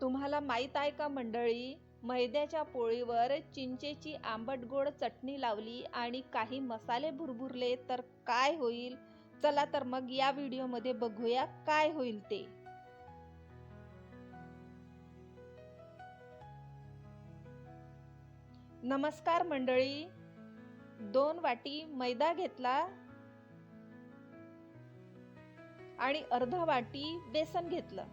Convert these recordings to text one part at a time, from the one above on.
तुम्हाला माहीत आहे का मंडळी? मैद्याच्या पोळीवर चिंचेची आंबट गोड चटणी लावली आणि काही मसाले भुरभुरले तर काय होईल? चला तर मग या व्हिडिओमध्ये बघूया काय होईल ते. नमस्कार मंडळी. दोन वाटी मैदा घेतला आणि अर्धा वाटी बेसन घेतलं.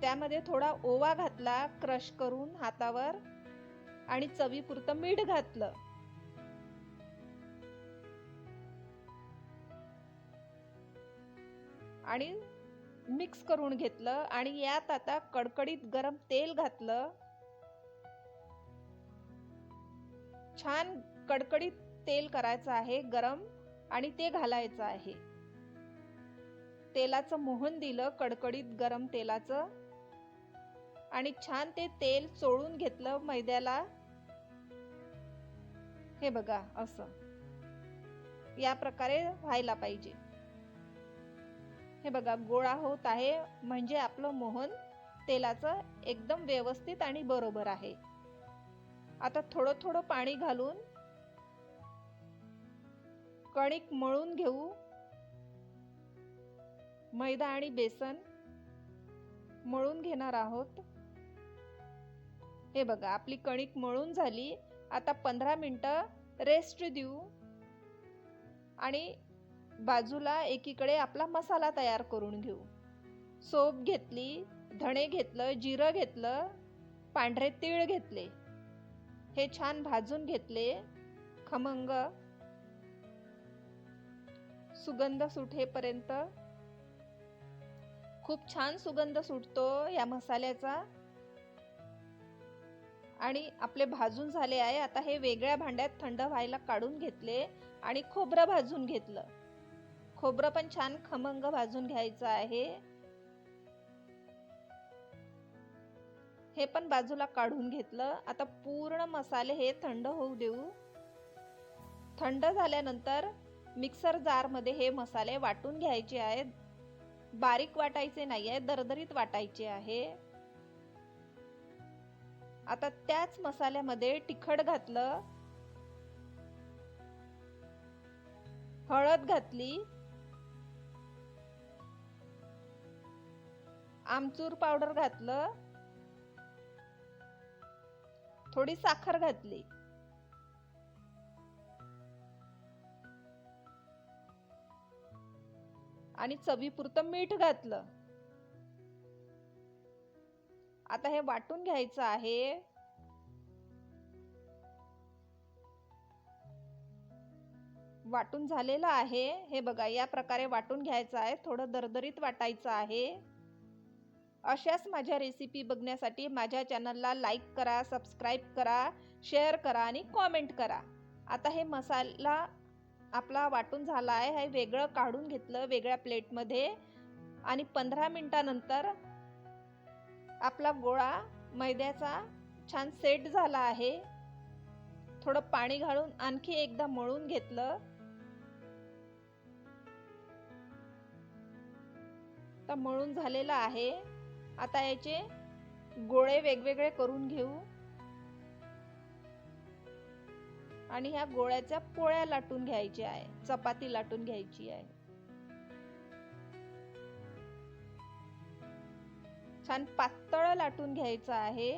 त्यामध्ये थोडा ओवा घातला क्रश करून हातावर आणि चवीपुरतं मीठ घातलं. आणि मिक्स करून घेतलं आणि यात आता कडकडीत गरम तेल घातलं. छान कडकडीत तेल करायचं आहे गरम आणि ते घालायचं आहे. तेलाचं मोहन दिलं कडकडीत गरम तेलाचं. आणि छान ते तेल चोळून घेतलं मैद्याला. हे बघा असं. या प्रकारे व्हायला पाहिजे. हे बघा गोळा होत आहे. म्हणजे आपलं मोहन तेलाचं एकदम व्यवस्थित आणि बरोबर आहे. आता थोडं थोडं पाणी घालून कणिक मळून घेऊ. मैदा आणि बेसन मळून घेणार आहोत. हे बघा आपली कणिक मळून झाली. आता पंधरा मिनटं रेस्ट देऊ. आणि बाजूला एकीकडे आपला मसाला तयार करून घेऊ. सोप घेतली धणे घेतलं जिरं घेतलं पांढरे तीळ घेतले. हे छान भाजून घेतले. खमंग. सुगंध सुटेपर्यंत. खूप छान सुगंध सुटतो या मसाल्याचा. आणि आपले भाजून झाले आहे. आता हे वेगळ्या भांड्यात थंड व्हायला काढून घेतले आणि खोबरं भाजून घेतलं. खोबरं पण छान खमंग भाजून घ्यायचं आहे. हे पण बाजूला काढून घेतलं. आता पूर्ण मसाले हे थंड होऊ देऊ. थंड झाल्यानंतर मिक्सर जारमध्ये हे मसाले वाटून घ्यायचे आहेत. बारीक वाटायचे नाही आहे दरदरीत वाटायचे आहे. आता त्याच मसाल्यामध्ये तिखट घातलं हळद घातली आमचूर पावडर घातलं थोडी साखर घातली. आणि चवीपुरतं मीठ घातलं. आता हे वाटून घ्यायचं आहे. वाटून झालेलं आहे. हे बघा या प्रकारे वाटून घ्यायचं आहे. थोडं दरदरीत वाटायचं आहे. अशाच माझ्या रेसिपी बघण्यासाठी माझ्या चॅनलला लाईक करा सबस्क्राईब करा शेअर करा आणि कॉमेंट करा. आता हे मसाला आपला वाटून झाला आहे. हे वेगळं काढून घेतलं वेगळ्या प्लेटमध्ये आणि पंधरा मिनटानंतर आपला गोळा मैद्याचा छान सेट झाला आहे. थोडं पाणी घालून आणखी एकदा मळून घेतलं. तर मळून झालेलं आहे. आता याचे गोळे वेगवेगळे करून घेऊ. आणि ह्या गोळ्याच्या पोळ्या लाटून घ्यायच्या आहे. चपाती लाटून घ्यायची आहे. छान पातळ लाटून घ्यायचं आहे.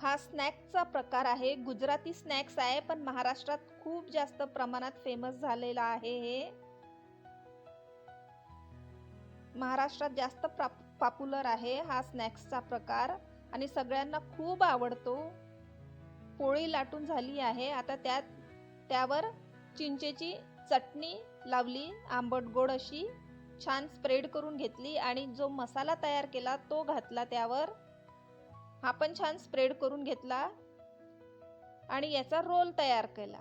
हा स्नॅक्सचा प्रकार आहे. गुजराती स्नॅक्स आहे पण महाराष्ट्रात खूप जास्त प्रमाणात फेमस झालेला आहे हे. महाराष्ट्रात जास्त पॉप्युलर आहे हा स्नॅक्सचा प्रकार. आणि सगळ्यांना खूप आवडतो. पोळी लाटून झाली आहे. आता त्यात त्यावर चिंचेची चटणी लावली आंबट गोड अशी छान स्प्रेड करून घेतली आणि जो मसाला तयार केला तो घातला त्यावर. हा पण छान स्प्रेड करून घेतला आणि याचा रोल तयार केला.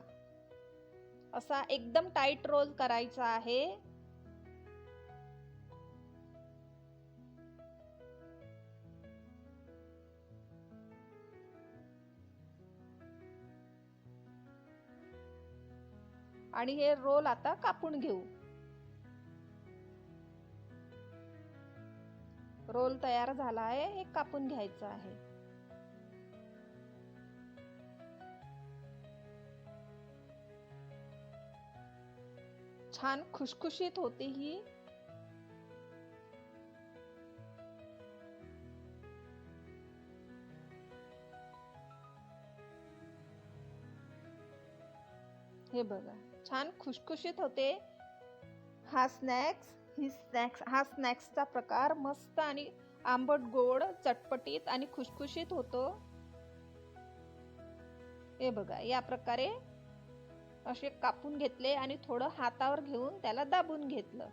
असा एकदम टाईट रोल करायचा आहे. आणि हे रोल आता कापून घेऊ. रोल तयार झाला आहे हे कापून घ्यायचं आहे. छान खुशखुशीत होते ही. हे बघा. छान खुशखुशीत होते. हा स्नॅक्स ही स्नॅक्स हा स्नॅक्सचा प्रकार मस्त आणि आंबट गोड चटपटीत आणि खुशखुशीत होतो. हे बघा या प्रकारे असे कापून घेतले आणि थोडं हातावर घेऊन त्याला दाबून घेतलं.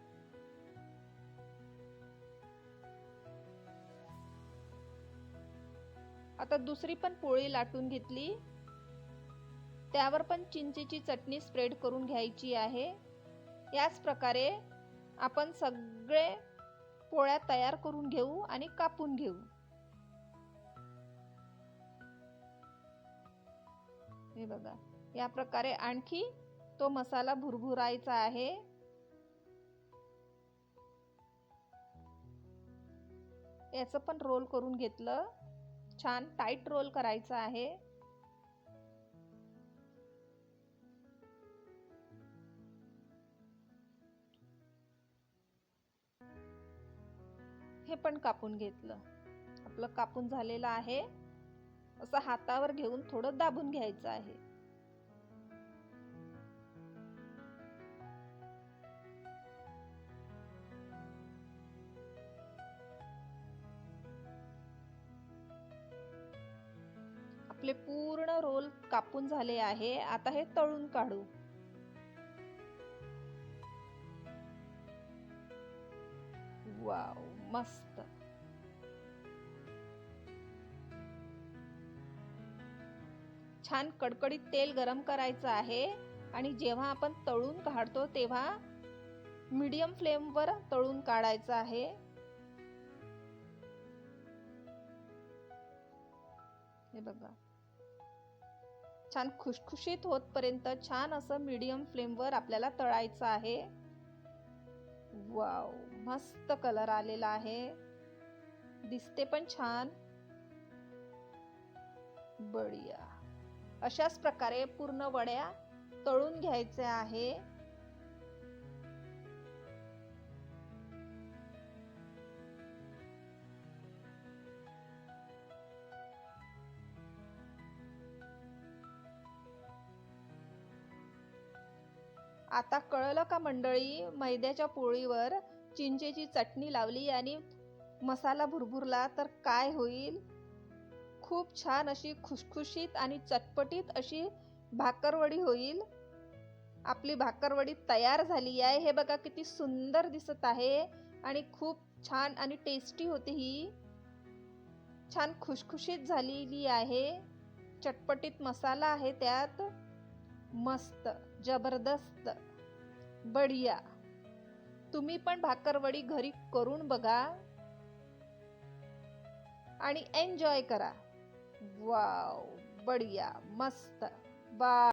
आता दुसरी पण पोळी लाटून घेतली. त्यावर पण चिंचेची चटणी स्प्रेड करून घ्यायची आहे. याच प्रकारे आपण सगळे पोळ्या तयार करून घेऊ आणि कापून घेऊ. हे बघा या प्रकारे आणखी तो मसाला भुरभुरायचा आहे. याचं पण रोल करून घेतलं. छान टाईट रोल करायचा आहे. हे पण कापून घेतलं. आपलं कापून झालेलं आहे. असं हातावर घेऊन थोडं दाबून घ्यायचं आहे. आपले पूर्ण रोल कापून झाले आहे. आता हे तळून काढू. वाव मस्त छान कडकडीत तेल गरम करायचं आहे आणि जेव्हा आपण तळून काढतो तेव्हा मीडियम फ्लेमवर तळून काढायचं आहे. हे बघा. छान खुशखुशीत होतपर्यंत छान असं मीडियम फ्लेमवर आपल्याला तळायचं आहे. वाव मस्त कलर आलेला आहे. दिसते पण छान. बढिया. अशाच प्रकारे पूर्ण वड्या तळून घ्यायचे आहे. आता कळलं का मंडळी मैद्याच्या पोळीवर चिंचेची चटणी लावली आणि मसाला भुरभुरला तर काय होईल? खूप छान अशी खुशखुशीत आणि चटपटीत अशी भाकरवडी होईल. आपली भाकरवडी तयार झाली आहे. हे बघा किती सुंदर दिसत आहे आणि खूप छान आणि टेस्टी होते ही. छान खुशखुशीत झालेली आहे. चटपटीत मसाला आहे त्यात. मस्त जबरदस्त बढिया. तुम्ही पण भाकरवडी घरी करून बघा आणि एन्जॉय करा. वाव बढिया मस्त. बा